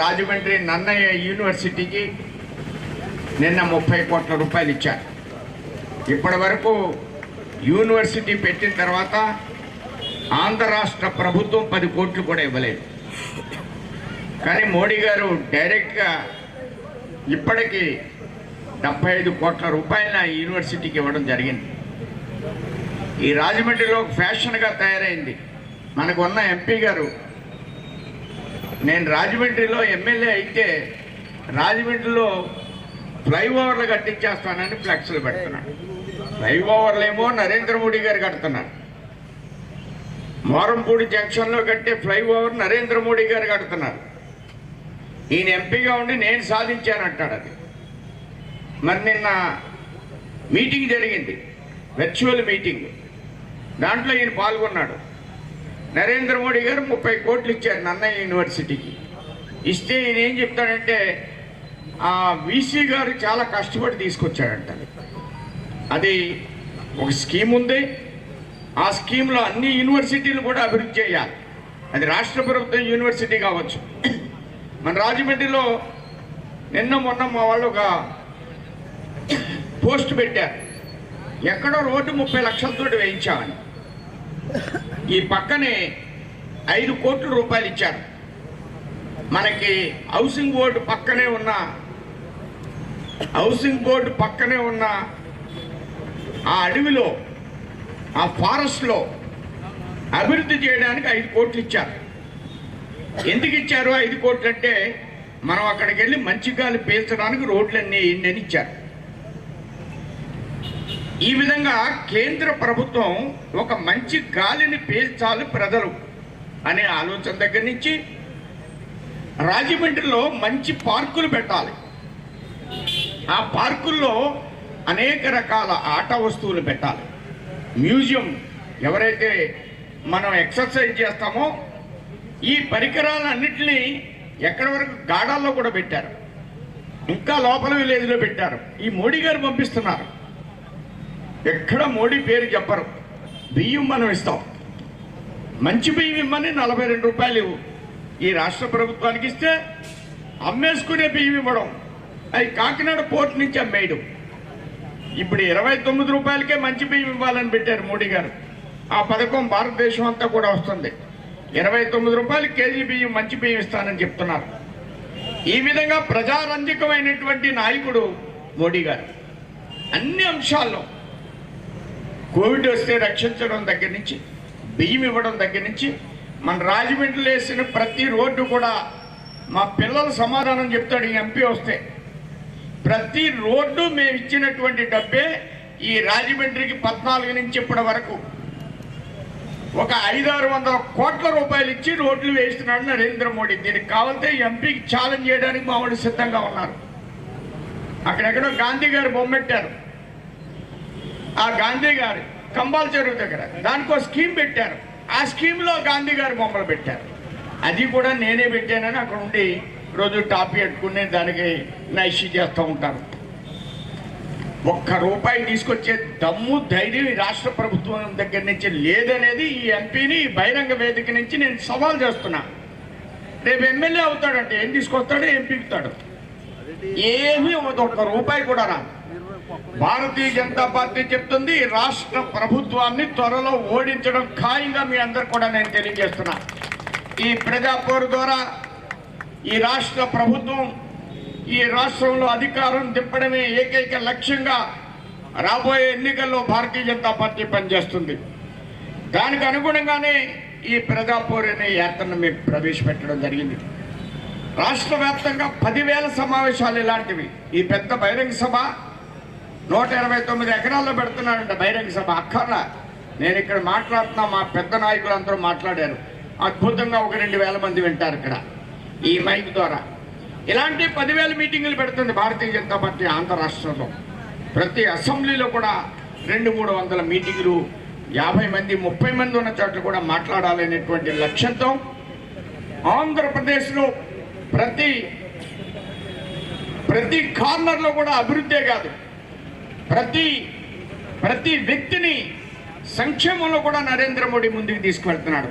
రాజమండ్రి నన్నయ్య యూనివర్సిటీకి నిన్న ముప్పై కోట్ల రూపాయలు ఇచ్చారు. ఇప్పటి వరకు యూనివర్సిటీ పెట్టిన తర్వాత ఆంధ్ర రాష్ట్ర ప్రభుత్వం పది కోట్లు కూడా ఇవ్వలేదు. కానీ మోడీ గారు డైరెక్ట్గా ఇప్పటికీ డెబ్బై ఐదు కోట్ల రూపాయల యూనివర్సిటీకి ఇవ్వడం జరిగింది. ఈ రాజమండ్రిలో ఫ్యాషన్గా తయారైంది. మనకు ఉన్న ఎంపీ గారు నేను రాజమండ్రిలో ఎమ్మెల్యే అయితే రాజమండ్రిలో ఫ్లైఓవర్లు కట్టించేస్తానని ఫ్లెక్స్లు పెడుతున్నాను. ఫ్లైఓవర్లు ఏమో నరేంద్ర మోడీ గారు కడుతున్నారు. మోరంపూడి జంక్షన్లో కట్టే ఫ్లైఓవర్ నరేంద్ర మోడీ గారు కడుతున్నారు. ఈయన ఎంపీగా ఉండి నేను సాధించానంటాడు అది. మరి నిన్న మీటింగ్ జరిగింది. Virtual meeting. దాంట్లో ఈయన పాల్గొన్నాడు. నరేంద్ర మోడీ గారు ముప్పై కోట్లు ఇచ్చారు నన్నయ్య యూనివర్సిటీకి. ఇస్తే ఈయన ఏం చెప్తాడంటే ఆ వీసీ గారు చాలా కష్టపడి తీసుకొచ్చాడంట. అది ఒక స్కీమ్ ఉంది. ఆ స్కీమ్లో అన్ని యూనివర్సిటీలు కూడా అభివృద్ధి చేయాలి. అది రాష్ట్ర ప్రభుత్వం యూనివర్సిటీ కావచ్చు. మన రాజమండ్రిలో నిన్న మొన్న మా వాళ్ళు ఒక పోస్ట్ పెట్టారు. ఎక్కడో రోడ్డు ముప్పై లక్షలతో వేయించామని. ఈ పక్కనే ఐదు కోట్ల రూపాయలు ఇచ్చారు. మనకి హౌసింగ్ బోర్డు పక్కనే ఉన్న హౌసింగ్ బోర్డు పక్కనే ఉన్న ఆ అడవిలో ఆ ఫారెస్ట్లో అభివృద్ధి చేయడానికి ఐదు కోట్లు ఇచ్చారు. ఎందుకు ఇచ్చారు ఐదు కోట్లు అంటే మనం అక్కడికి వెళ్ళి మంచి గాలి పీల్చడానికి రోడ్లన్నీ వేయండి అని ఇచ్చారు. ఈ విధంగా కేంద్ర ప్రభుత్వం ఒక మంచి గాలిని పీల్చాలి ప్రజలు అనే ఆలోచన దగ్గర నుంచి రాజమండ్రిలో మంచి పార్కులు పెట్టాలి. ఆ పార్కుల్లో అనేక రకాల ఆట వస్తువులు పెట్టాలి. మ్యూజియం ఎవరైతే మనం ఎక్సర్సైజ్ చేస్తామో ఈ పరికరాలన్నింటినీ ఎక్కడి వరకు గాడాల్లో కూడా పెట్టారు. ఇంకా లోపల విలేజ్లో పెట్టారు. ఈ మోడీ గారు పంపిస్తున్నారు. ఎక్కడ మోడీ పేరు చెప్పరు. బియ్యం మనం ఇస్తాం. మంచి బియ్యం ఇమ్మని నలభై రెండు రూపాయలు ఈ రాష్ట్ర ప్రభుత్వానికి ఇస్తే అమ్మేసుకునే బియ్యం ఇవ్వడం. అది కాకినాడ పోర్ట్ నుంచి అమ్మేయడం. ఇప్పుడు ఇరవై తొమ్మిది రూపాయలకే మంచి బియ్యం ఇవ్వాలని పెట్టారు మోడీ గారు. ఆ పథకం భారతదేశం అంతా కూడా వస్తుంది. ఇరవై తొమ్మిది రూపాయలు కేజీ బియ్యం మంచి బియ్యం ఇస్తానని చెప్తున్నారు. ఈ విధంగా ప్రజారంజకమైనటువంటి నాయకుడు మోడీ గారు. అన్ని అంశాల్లో కోవిడ్ వస్తే రక్షించడం దగ్గర నుంచి బియ్యం ఇవ్వడం దగ్గర నుంచి మన రాజమండ్రిలో వేసిన ప్రతి రోడ్డు కూడా మా పిల్లలు సమాధానం చెప్తాడు ఈ ఎంపీ వస్తే. ప్రతి రోడ్డు మేము ఇచ్చినటువంటి డబ్బే ఈ రాజమండ్రికి పద్నాలుగు నుంచి ఇప్పటి వరకు. ఒక ఐదారు వందల కోట్ల రూపాయలు ఇచ్చి రోడ్లు వేస్తున్నాడు నరేంద్ర మోడీ. దీనికి కావాలంటే ఎంపీకి ఛాలెంజ్ చేయడానికి మా సిద్ధంగా ఉన్నారు. అక్కడెక్కడో గాంధీ గారు బొమ్మెట్టారు ఆ గాంధీ గారు కంబాల చెరువు దగ్గర. దానికో స్కీమ్ పెట్టారు. ఆ స్కీమ్లో గాంధీ గారు బొమ్మలు పెట్టారు. అది కూడా నేనే పెట్టానని అక్కడ ఉండి రోజు టాపీ పెట్టుకుని దానికి నైషి చేస్తూ ఉంటారు. ఒక్క రూపాయి తీసుకొచ్చే దమ్ము ధైర్యం ఈ రాష్ట్ర ప్రభుత్వం దగ్గర నుంచి లేదనేది ఈ ఎంపీని బహిరంగ వేదిక నుంచి నేను సవాల్ చేస్తున్నా. రేపు ఎమ్మెల్యే అవుతాడంటే ఏం తీసుకొస్తాడో? ఏం పీకుతాడు ఏమీ అవ్వదు, రూపాయి కూడా రాదు. భారతీయ జనతా పార్టీ చెప్తుంది ఈ రాష్ట్ర ప్రభుత్వాన్ని త్వరలో ఓడించడం ఖాయంగా మీ అందరు కూడా నేను తెలియజేస్తున్నా. ఈ ప్రజాపోరు ద్వారా ఈ రాష్ట్ర ప్రభుత్వం ఈ రాష్ట్రంలో అధికారం దింపడమే ఏకైక లక్ష్యంగా రాబోయే ఎన్నికల్లో భారతీయ జనతా పార్టీ పనిచేస్తుంది. దానికి అనుగుణంగానే ఈ ప్రజాపోరు అనే యాత్రను మేము ప్రవేశపెట్టడం జరిగింది. రాష్ట్ర వ్యాప్తంగా పదివేల సమావేశాలు ఇలాంటివి. ఈ పెద్ద బహిరంగ సభ నూట ఇరవై తొమ్మిది ఎకరాల్లో పెడుతున్నాడంట బహిరంగ సభ. అక్కర్లా. నేను ఇక్కడ మాట్లాడుతున్నా మా పెద్ద నాయకులు అందరూ మాట్లాడారు. అద్భుతంగా ఒక రెండు వేల మంది వింటారు ఇక్కడ ఈ మైక్ ద్వారా. ఇలాంటి పదివేల మీటింగులు పెడుతుంది భారతీయ జనతా పార్టీ ఆంధ్ర రాష్ట్రంలో. ప్రతి అసెంబ్లీలో కూడా రెండు మూడు వందల మీటింగులు యాభై మంది ముప్పై మంది ఉన్న చోట్ల కూడా మాట్లాడాలనేటువంటి లక్ష్యంతో ఆంధ్రప్రదేశ్లో ప్రతి ప్రతి కార్నర్లో కూడా అభివృద్ధే కాదు. ప్రతి ప్రతి వ్యక్తిని సంక్షేమంలో కూడా నరేంద్ర మోడీ ముందుకు తీసుకువెళ్తున్నాడు.